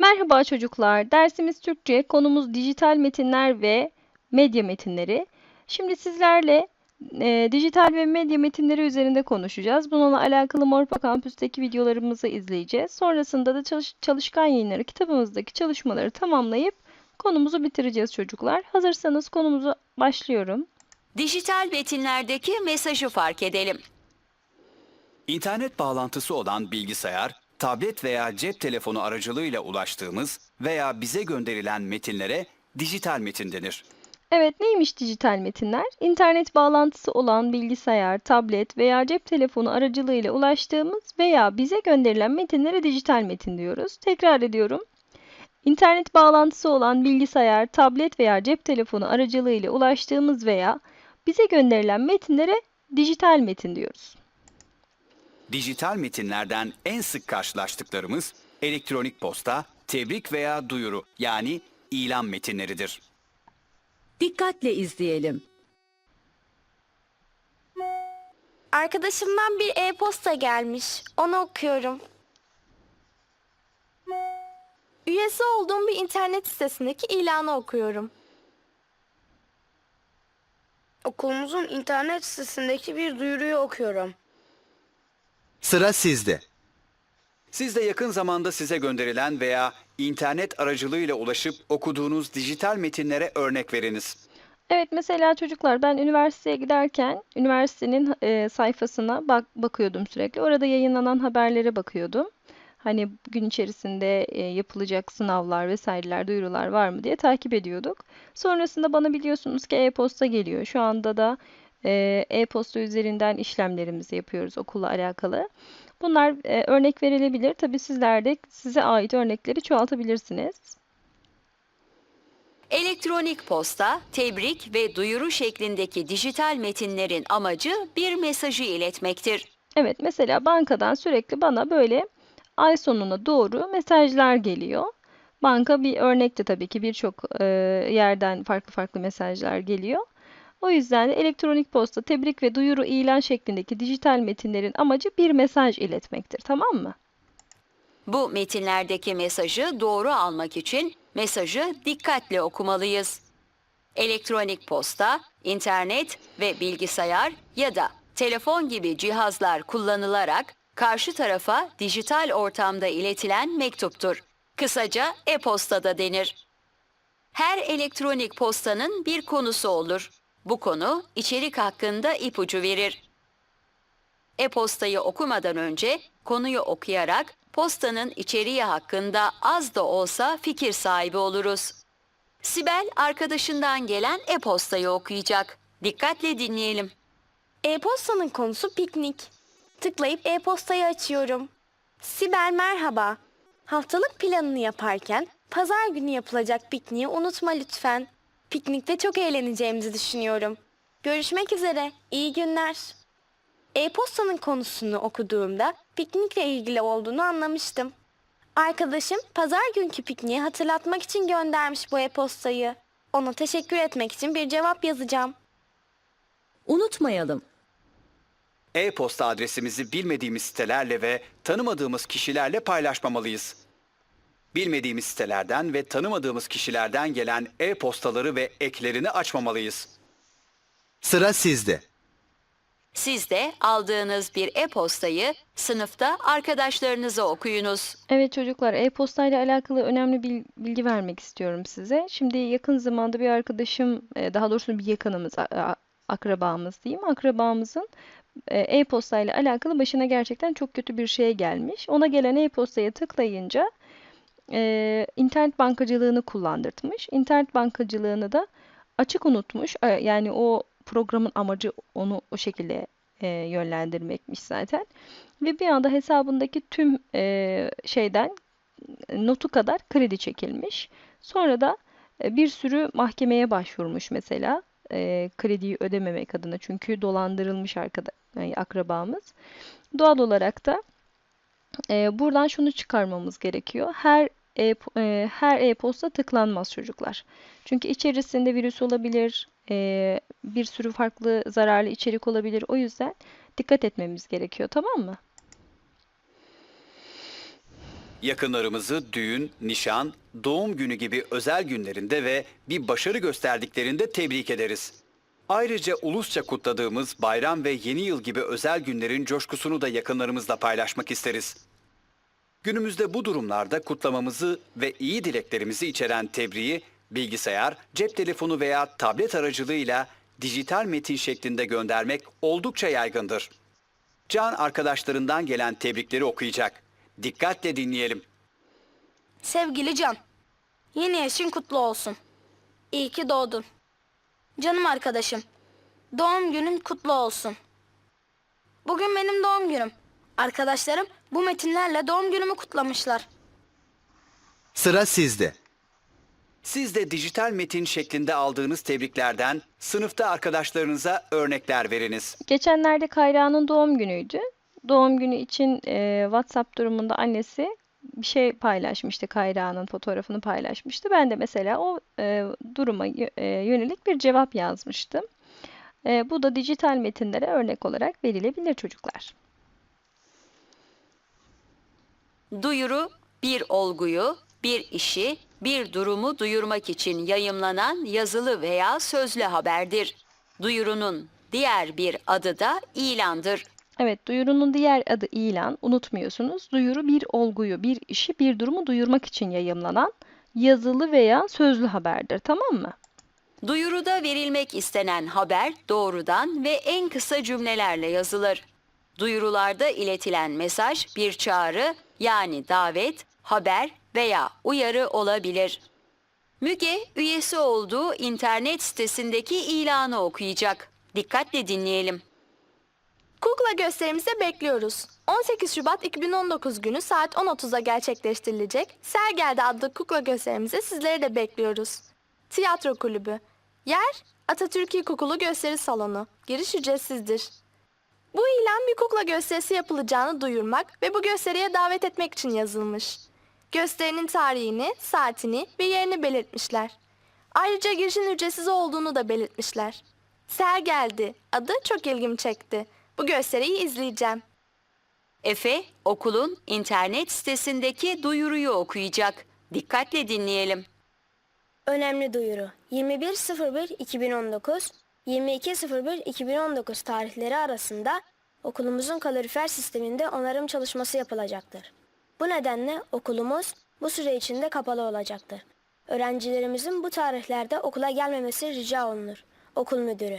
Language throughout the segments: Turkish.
Merhaba çocuklar. Dersimiz Türkçe, konumuz dijital metinler ve medya metinleri. Şimdi sizlerle e, dijital ve medya metinleri üzerinde konuşacağız. Bununla alakalı Morpa Kampüs'teki videolarımızı izleyeceğiz. Sonrasında da çalış- Çalışkan Yayınları kitabımızdaki çalışmaları tamamlayıp konumuzu bitireceğiz çocuklar. Hazırsanız konumuzu başlıyorum. Dijital metinlerdeki mesajı fark edelim. İnternet bağlantısı olan bilgisayar, tablet veya cep telefonu aracılığıyla ulaştığımız veya bize gönderilen metinlere dijital metin denir. Evet, neymiş dijital metinler? İnternet bağlantısı olan bilgisayar, tablet veya cep telefonu aracılığıyla ulaştığımız veya bize gönderilen metinlere dijital metin diyoruz. Tekrar ediyorum. İnternet bağlantısı olan bilgisayar, tablet veya cep telefonu aracılığıyla ulaştığımız veya bize gönderilen metinlere dijital metin diyoruz. Dijital metinlerden en sık karşılaştıklarımız elektronik posta, tebrik veya duyuru yani ilan metinleridir. Dikkatle izleyelim. Arkadaşımdan bir e-posta gelmiş. Onu okuyorum. Üyesi olduğum bir internet sitesindeki ilanı okuyorum. Okulumuzun internet sitesindeki bir duyuruyu okuyorum. Sıra sizde. Siz de yakın zamanda size gönderilen veya internet aracılığıyla ulaşıp okuduğunuz dijital metinlere örnek veriniz. Evet mesela çocuklar ben üniversiteye giderken üniversitenin e, sayfasına bak bakıyordum sürekli. Orada yayınlanan haberlere bakıyordum. Hani gün içerisinde e, yapılacak sınavlar vesaireler, duyurular var mı diye takip ediyorduk. Sonrasında bana biliyorsunuz ki e-posta geliyor. Şu anda da e-posta üzerinden işlemlerimizi yapıyoruz okulla alakalı. Bunlar e, örnek verilebilir. Tabii sizler de size ait örnekleri çoğaltabilirsiniz. Elektronik posta, tebrik ve duyuru şeklindeki dijital metinlerin amacı bir mesajı iletmektir. Evet, mesela bankadan sürekli bana böyle ay sonuna doğru mesajlar geliyor. Banka bir örnekte tabii ki birçok e, yerden farklı farklı mesajlar geliyor. O yüzden de elektronik posta, tebrik ve duyuru ilan şeklindeki dijital metinlerin amacı bir mesaj iletmektir, tamam mı? Bu metinlerdeki mesajı doğru almak için mesajı dikkatle okumalıyız. Elektronik posta, internet ve bilgisayar ya da telefon gibi cihazlar kullanılarak karşı tarafa dijital ortamda iletilen mektuptur. Kısaca e-posta da denir. Her elektronik postanın bir konusu olur. Bu konu içerik hakkında ipucu verir. E-postayı okumadan önce konuyu okuyarak postanın içeriği hakkında az da olsa fikir sahibi oluruz. Sibel arkadaşından gelen e-postayı okuyacak. Dikkatle dinleyelim. E-postanın konusu piknik. Tıklayıp e-postayı açıyorum. Sibel merhaba. Haftalık planını yaparken pazar günü yapılacak pikniği unutma lütfen. Piknikte çok eğleneceğimizi düşünüyorum. Görüşmek üzere. İyi günler. E-postanın konusunu okuduğumda piknikle ilgili olduğunu anlamıştım. Arkadaşım pazar günkü pikniği hatırlatmak için göndermiş bu e-postayı. Ona teşekkür etmek için bir cevap yazacağım. Unutmayalım. E-posta adresimizi bilmediğimiz sitelerle ve tanımadığımız kişilerle paylaşmamalıyız. Bilmediğimiz sitelerden ve tanımadığımız kişilerden gelen e-postaları ve eklerini açmamalıyız. Sıra sizde. Siz de aldığınız bir e-postayı sınıfta arkadaşlarınıza okuyunuz. Evet çocuklar, e-postayla alakalı önemli bir bilgi vermek istiyorum size. Şimdi yakın zamanda bir arkadaşım, e, daha doğrusu bir yakınımız, akrabamız diyeyim, akrabamızın e, e-postayla alakalı başına gerçekten çok kötü bir şey gelmiş. Ona gelen e-postaya tıklayınca e, internet bankacılığını kullandırtmış. İnternet bankacılığını da açık unutmuş. E, Yani o programın amacı onu o şekilde e, yönlendirmekmiş zaten. Ve bir anda hesabındaki tüm e, şeyden notu kadar kredi çekilmiş. Sonra da e, bir sürü mahkemeye başvurmuş mesela e, krediyi ödememek adına. Çünkü dolandırılmış arkada, yani akrabamız. Doğal olarak da e, buradan şunu çıkarmamız gerekiyor. Her e, e, her e-posta tıklanmaz çocuklar. Çünkü içerisinde virüs olabilir, e, bir sürü farklı zararlı içerik olabilir. O yüzden dikkat etmemiz gerekiyor, tamam mı? Yakınlarımızı düğün, nişan, doğum günü gibi özel günlerinde ve bir başarı gösterdiklerinde tebrik ederiz. Ayrıca ulusça kutladığımız bayram ve yeni yıl gibi özel günlerin coşkusunu da yakınlarımızla paylaşmak isteriz. Günümüzde bu durumlarda kutlamamızı ve iyi dileklerimizi içeren tebriği bilgisayar, cep telefonu veya tablet aracılığıyla dijital metin şeklinde göndermek oldukça yaygındır. Can arkadaşlarından gelen tebrikleri okuyacak. Dikkatle dinleyelim. Sevgili Can, yeni yaşın kutlu olsun. İyi ki doğdun. Canım arkadaşım, doğum günün kutlu olsun. Bugün benim doğum günüm. Arkadaşlarım bu metinlerle doğum günümü kutlamışlar. Sıra sizde. Siz de dijital metin şeklinde aldığınız tebriklerden sınıfta arkadaşlarınıza örnekler veriniz. Geçenlerde Kayra'nın doğum günüydü. Doğum günü için e, WhatsApp durumunda annesi bir şey paylaşmıştı. Kayra'nın fotoğrafını paylaşmıştı. Ben de mesela o e, duruma e, yönelik bir cevap yazmıştım. E, bu da dijital metinlere örnek olarak verilebilir çocuklar. Duyuru bir olguyu, bir işi, bir durumu duyurmak için yayımlanan yazılı veya sözlü haberdir. Duyurunun diğer bir adı da ilandır. Evet, duyurunun diğer adı ilan. Unutmuyorsunuz. Duyuru bir olguyu, bir işi, bir durumu duyurmak için yayımlanan yazılı veya sözlü haberdir. Tamam mı? Duyuruda verilmek istenen haber doğrudan ve en kısa cümlelerle yazılır. Duyurularda iletilen mesaj bir çağrı yani davet, haber veya uyarı olabilir. Müge üyesi olduğu internet sitesindeki ilanı okuyacak. Dikkatle dinleyelim. Kukla gösterimize bekliyoruz. 18 Şubat 2019 günü saat 10.30'da gerçekleştirilecek Sergel'de adlı kukla gösterimize sizleri de bekliyoruz. Tiyatro kulübü. Yer Atatürk İlkokulu Gösteri Salonu. Giriş ücretsizdir. Bu ilan bir kukla gösterisi yapılacağını duyurmak ve bu gösteriye davet etmek için yazılmış. Gösterinin tarihini, saatini ve yerini belirtmişler. Ayrıca girişin ücretsiz olduğunu da belirtmişler. Ser geldi. Adı çok ilgimi çekti. Bu gösteriyi izleyeceğim. Efe okulun internet sitesindeki duyuruyu okuyacak. Dikkatle dinleyelim. Önemli duyuru. 21.01.2019, 22.01.2019 tarihleri arasında okulumuzun kalorifer sisteminde onarım çalışması yapılacaktır. Bu nedenle okulumuz bu süre içinde kapalı olacaktır. Öğrencilerimizin bu tarihlerde okula gelmemesi rica olunur. Okul müdürü.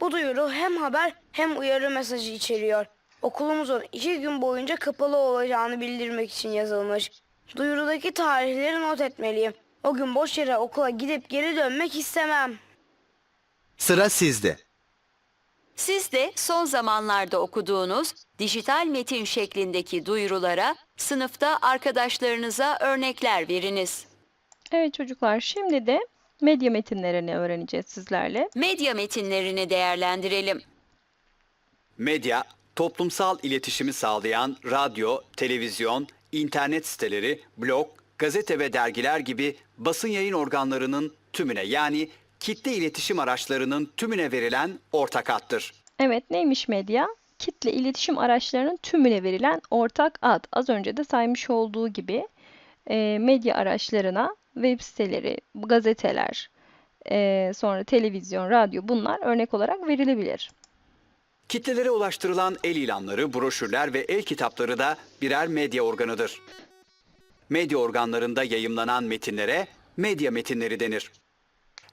Bu duyuru hem haber hem uyarı mesajı içeriyor. Okulumuzun iki gün boyunca kapalı olacağını bildirmek için yazılmış. Duyurudaki tarihleri not etmeliyim. O gün boş yere okula gidip geri dönmek istemem. Sıra sizde. Siz de son zamanlarda okuduğunuz dijital metin şeklindeki duyurulara sınıfta arkadaşlarınıza örnekler veriniz. Evet çocuklar, şimdi de medya metinlerini öğreneceğiz sizlerle. Medya metinlerini değerlendirelim. Medya, toplumsal iletişimi sağlayan radyo, televizyon, internet siteleri, blog, gazete ve dergiler gibi basın yayın organlarının tümüne yani kitle iletişim araçlarının tümüne verilen ortak addır. Evet, neymiş medya? Kitle iletişim araçlarının tümüne verilen ortak ad. Az önce de saymış olduğu gibi e, medya araçlarına web siteleri, gazeteler, e, sonra televizyon, radyo bunlar örnek olarak verilebilir. Kitlelere ulaştırılan el ilanları, broşürler ve el kitapları da birer medya organıdır. Medya organlarında yayımlanan metinlere medya metinleri denir.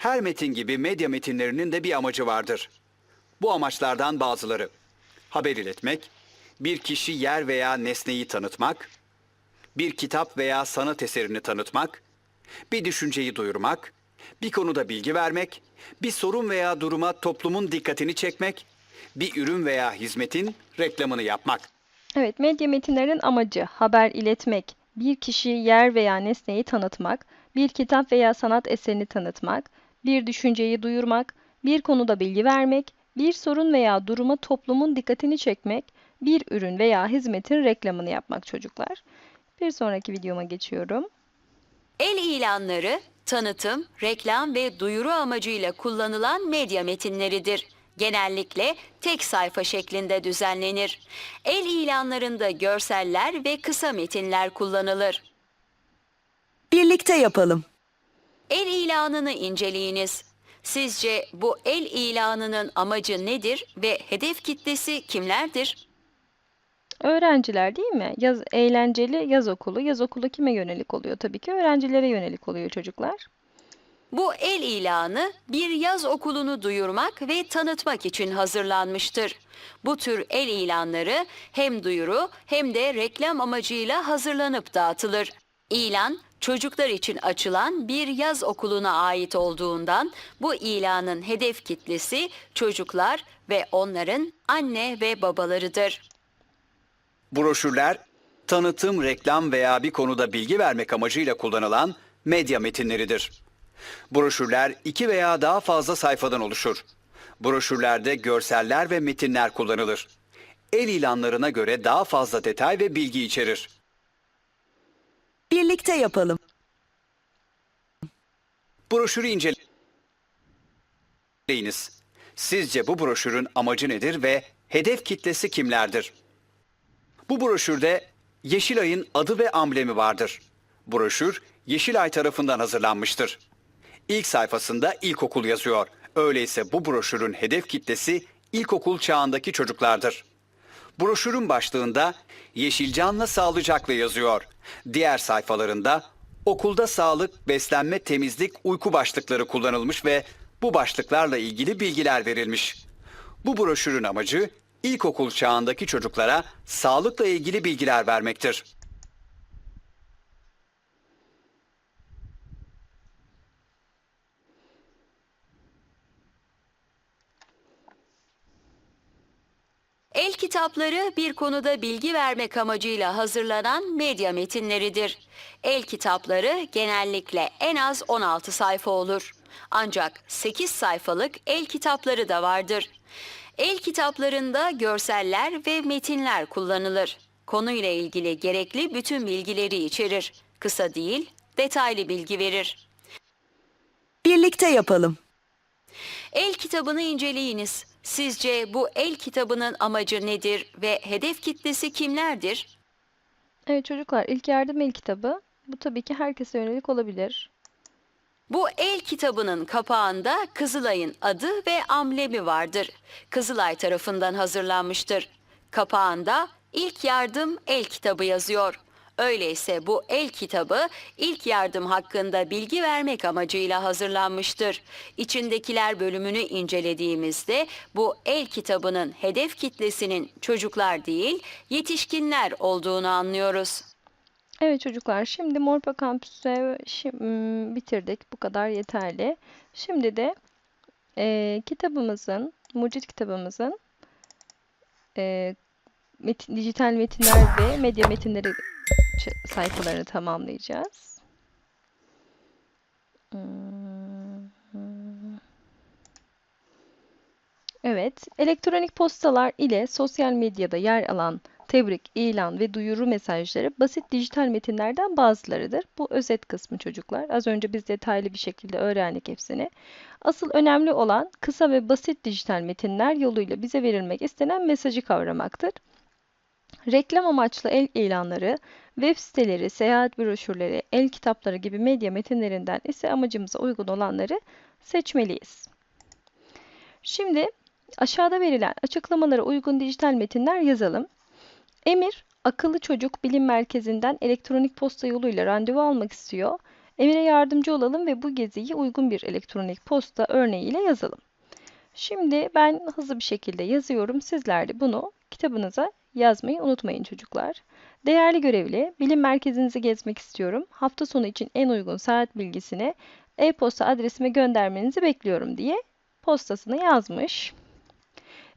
Her metin gibi medya metinlerinin de bir amacı vardır. Bu amaçlardan bazıları haber iletmek, bir kişi yer veya nesneyi tanıtmak, bir kitap veya sanat eserini tanıtmak, bir düşünceyi duyurmak, bir konuda bilgi vermek, bir sorun veya duruma toplumun dikkatini çekmek, bir ürün veya hizmetin reklamını yapmak. Evet, medya metinlerinin amacı haber iletmek, bir kişi, yer veya nesneyi tanıtmak, bir kitap veya sanat eserini tanıtmak, bir düşünceyi duyurmak, bir konuda bilgi vermek, bir sorun veya duruma toplumun dikkatini çekmek, bir ürün veya hizmetin reklamını yapmak çocuklar. Bir sonraki videoma geçiyorum. El ilanları tanıtım, reklam ve duyuru amacıyla kullanılan medya metinleridir. Genellikle tek sayfa şeklinde düzenlenir. El ilanlarında görseller ve kısa metinler kullanılır. Birlikte yapalım. El ilanını inceleyiniz. Sizce bu el ilanının amacı nedir ve hedef kitlesi kimlerdir? Öğrenciler değil mi? Yaz, eğlenceli yaz okulu. Yaz okulu kime yönelik oluyor? Tabii ki öğrencilere yönelik oluyor çocuklar. Bu el ilanı bir yaz okulunu duyurmak ve tanıtmak için hazırlanmıştır. Bu tür el ilanları hem duyuru hem de reklam amacıyla hazırlanıp dağıtılır. İlan çocuklar için açılan bir yaz okuluna ait olduğundan bu ilanın hedef kitlesi çocuklar ve onların anne ve babalarıdır. Broşürler, tanıtım, reklam veya bir konuda bilgi vermek amacıyla kullanılan medya metinleridir. Broşürler iki veya daha fazla sayfadan oluşur. Broşürlerde görseller ve metinler kullanılır. El ilanlarına göre daha fazla detay ve bilgi içerir. Birlikte yapalım. Broşürü inceleyiniz. Sizce bu broşürün amacı nedir ve hedef kitlesi kimlerdir? Bu broşürde Yeşilay'ın adı ve amblemi vardır. Broşür Yeşilay tarafından hazırlanmıştır. İlk sayfasında ilkokul yazıyor. Öyleyse bu broşürün hedef kitlesi ilkokul çağındaki çocuklardır. Broşürün başlığında Yeşilcan'la sağlıcakla yazıyor. Diğer sayfalarında okulda sağlık, beslenme, temizlik, uyku başlıkları kullanılmış ve bu başlıklarla ilgili bilgiler verilmiş. Bu broşürün amacı ilkokul çağındaki çocuklara sağlıkla ilgili bilgiler vermektir. El kitapları bir konuda bilgi vermek amacıyla hazırlanan medya metinleridir. El kitapları genellikle en az 16 sayfa olur. Ancak 8 sayfalık el kitapları da vardır. El kitaplarında görseller ve metinler kullanılır. Konuyla ilgili gerekli bütün bilgileri içerir. Kısa değil, detaylı bilgi verir. Birlikte yapalım. El kitabını inceleyiniz. Sizce bu el kitabının amacı nedir ve hedef kitlesi kimlerdir? Evet çocuklar ilk yardım el kitabı. Bu tabii ki herkese yönelik olabilir. Bu el kitabının kapağında Kızılay'ın adı ve amblemi vardır. Kızılay tarafından hazırlanmıştır. Kapağında ilk yardım el kitabı yazıyor. Öyleyse bu el kitabı ilk yardım hakkında bilgi vermek amacıyla hazırlanmıştır. İçindekiler bölümünü incelediğimizde bu el kitabının hedef kitlesinin çocuklar değil yetişkinler olduğunu anlıyoruz. Evet çocuklar şimdi Morpa m, bitirdik. Bu kadar yeterli. Şimdi de e, kitabımızın, mucit kitabımızın e, metin- dijital metinler ve medya metinleri sayfalarını tamamlayacağız. Hmm. Evet, elektronik postalar ile sosyal medyada yer alan tebrik, ilan ve duyuru mesajları basit dijital metinlerden bazılarıdır. Bu özet kısmı çocuklar. Az önce biz detaylı bir şekilde öğrendik hepsini. Asıl önemli olan kısa ve basit dijital metinler yoluyla bize verilmek istenen mesajı kavramaktır. Reklam amaçlı el ilanları, web siteleri, seyahat broşürleri, el kitapları gibi medya metinlerinden ise amacımıza uygun olanları seçmeliyiz. Şimdi aşağıda verilen açıklamalara uygun dijital metinler yazalım. Emir, akıllı çocuk bilim merkezinden elektronik posta yoluyla randevu almak istiyor. Emir'e yardımcı olalım ve bu geziyi uygun bir elektronik posta örneğiyle yazalım. Şimdi ben hızlı bir şekilde yazıyorum. Sizler de bunu kitabınıza yazmayı unutmayın çocuklar. Değerli görevli, bilim merkezinizi gezmek istiyorum. Hafta sonu için en uygun saat bilgisini e-posta adresime göndermenizi bekliyorum diye postasını yazmış.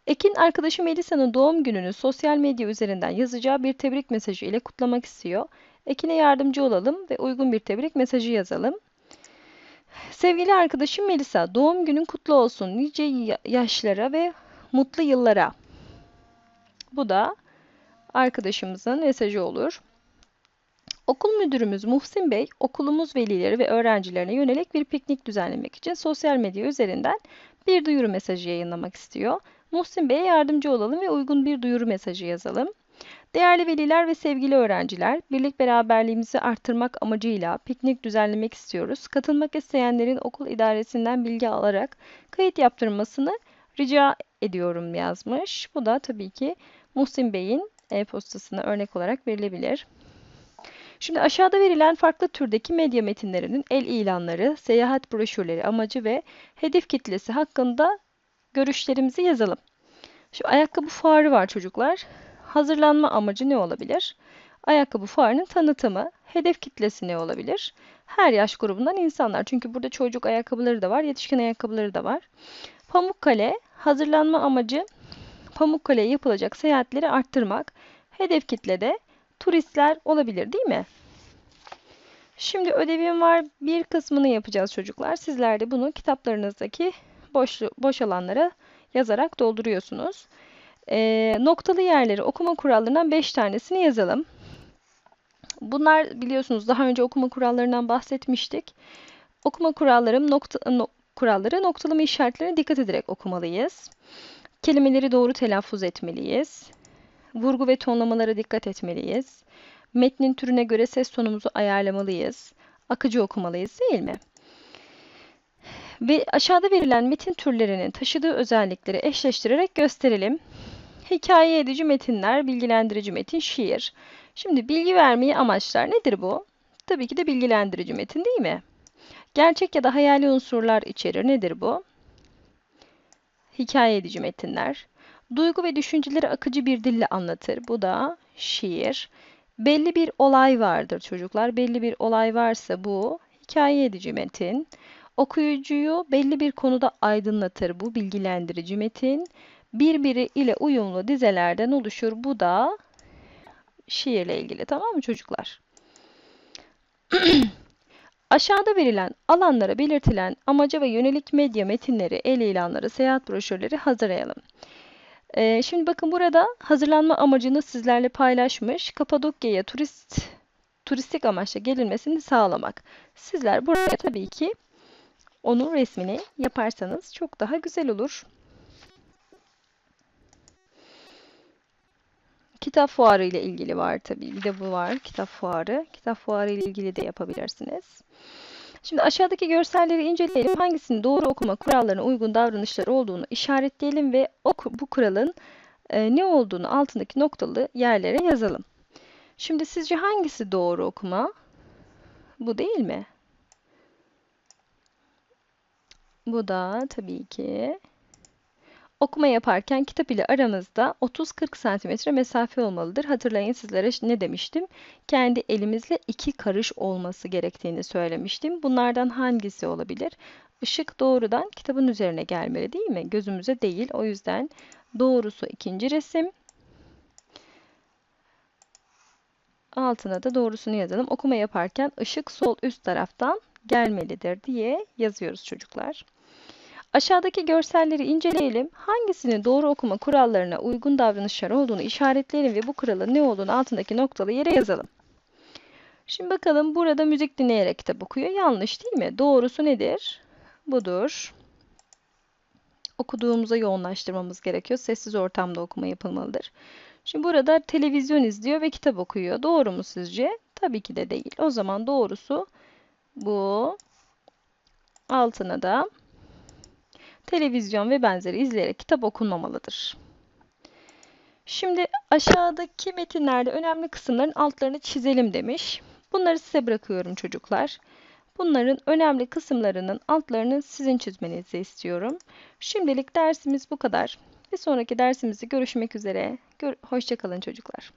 Ekin arkadaşı Melisa'nın doğum gününü sosyal medya üzerinden yazacağı bir tebrik mesajı ile kutlamak istiyor. Ekin'e yardımcı olalım ve uygun bir tebrik mesajı yazalım. Sevgili arkadaşım Melisa, doğum günün kutlu olsun. Nice ya- yaşlara ve mutlu yıllara. Bu da arkadaşımızın mesajı olur. Okul müdürümüz Muhsin Bey, okulumuz velileri ve öğrencilerine yönelik bir piknik düzenlemek için sosyal medya üzerinden bir duyuru mesajı yayınlamak istiyor. Muhsin Bey'e yardımcı olalım ve uygun bir duyuru mesajı yazalım. Değerli veliler ve sevgili öğrenciler, birlik beraberliğimizi arttırmak amacıyla piknik düzenlemek istiyoruz. Katılmak isteyenlerin okul idaresinden bilgi alarak kayıt yaptırmasını rica ediyorum yazmış. Bu da tabii ki Muhsin Bey'in e-postasına örnek olarak verilebilir. Şimdi aşağıda verilen farklı türdeki medya metinlerinin el ilanları, seyahat broşürleri amacı ve hedef kitlesi hakkında görüşlerimizi yazalım. Şu ayakkabı fuarı var çocuklar. Hazırlanma amacı ne olabilir? Ayakkabı fuarının tanıtımı, hedef kitlesi ne olabilir? Her yaş grubundan insanlar. Çünkü burada çocuk ayakkabıları da var, yetişkin ayakkabıları da var. Pamukkale, hazırlanma amacı Pamukkale'ye yapılacak seyahatleri arttırmak. Hedef kitlede turistler olabilir değil mi? Şimdi ödevim var. Bir kısmını yapacağız çocuklar. Sizler de bunu kitaplarınızdaki boş, boş alanlara yazarak dolduruyorsunuz. Ee, noktalı yerleri okuma kurallarından 5 tanesini yazalım. Bunlar biliyorsunuz daha önce okuma kurallarından bahsetmiştik. Okuma kurallarım nokta, no, kuralları noktalama işaretlerine dikkat ederek okumalıyız. Kelimeleri doğru telaffuz etmeliyiz. Vurgu ve tonlamalara dikkat etmeliyiz. Metnin türüne göre ses tonumuzu ayarlamalıyız. Akıcı okumalıyız değil mi? Ve aşağıda verilen metin türlerinin taşıdığı özellikleri eşleştirerek gösterelim. Hikaye edici metinler, bilgilendirici metin, şiir. Şimdi bilgi vermeyi amaçlar. Nedir bu? Tabii ki de bilgilendirici metin değil mi? Gerçek ya da hayali unsurlar içerir. Nedir bu? Hikaye edici metinler. Duygu ve düşünceleri akıcı bir dille anlatır. Bu da şiir. Belli bir olay vardır çocuklar. Belli bir olay varsa bu hikaye edici metin. Okuyucuyu belli bir konuda aydınlatır. Bu bilgilendirici metin. Birbiri ile uyumlu dizelerden oluşur. Bu da şiirle ilgili. Tamam mı çocuklar? Aşağıda verilen alanlara belirtilen amaca ve yönelik medya metinleri, el ilanları, seyahat broşürleri hazırlayalım. Ee, şimdi bakın burada hazırlanma amacını sizlerle paylaşmış. Kapadokya'ya turist turistik amaçla gelinmesini sağlamak. Sizler buraya tabii ki onun resmini yaparsanız çok daha güzel olur. Kitap fuarı ile ilgili var tabii. Bir de bu var. Kitap fuarı. Kitap fuarı ile ilgili de yapabilirsiniz. Şimdi aşağıdaki görselleri inceleyelim. Hangisinin doğru okuma kurallarına uygun davranışlar olduğunu işaretleyelim ve bu kuralın e, ne olduğunu altındaki noktalı yerlere yazalım. Şimdi sizce hangisi doğru okuma? Bu değil mi? Bu da tabii ki okuma yaparken kitap ile aramızda 30-40 cm mesafe olmalıdır. Hatırlayın sizlere ne demiştim? Kendi elimizle iki karış olması gerektiğini söylemiştim. Bunlardan hangisi olabilir? Işık doğrudan kitabın üzerine gelmeli değil mi? Gözümüze değil. O yüzden doğrusu ikinci resim. Altına da doğrusunu yazalım. Okuma yaparken ışık sol üst taraftan gelmelidir diye yazıyoruz çocuklar. Aşağıdaki görselleri inceleyelim. Hangisinin doğru okuma kurallarına uygun davranışlar olduğunu işaretleyelim ve bu kuralın ne olduğunu altındaki noktalı yere yazalım. Şimdi bakalım burada müzik dinleyerek kitap okuyor. Yanlış değil mi? Doğrusu nedir? Budur. Okuduğumuza yoğunlaştırmamız gerekiyor. Sessiz ortamda okuma yapılmalıdır. Şimdi burada televizyon izliyor ve kitap okuyor. Doğru mu sizce? Tabii ki de değil. O zaman doğrusu bu. Altına da televizyon ve benzeri izleyerek kitap okunmamalıdır. Şimdi aşağıdaki metinlerde önemli kısımların altlarını çizelim demiş. Bunları size bırakıyorum çocuklar. Bunların önemli kısımlarının altlarını sizin çizmenizi istiyorum. Şimdilik dersimiz bu kadar. Bir sonraki dersimizde görüşmek üzere. Hoşçakalın çocuklar.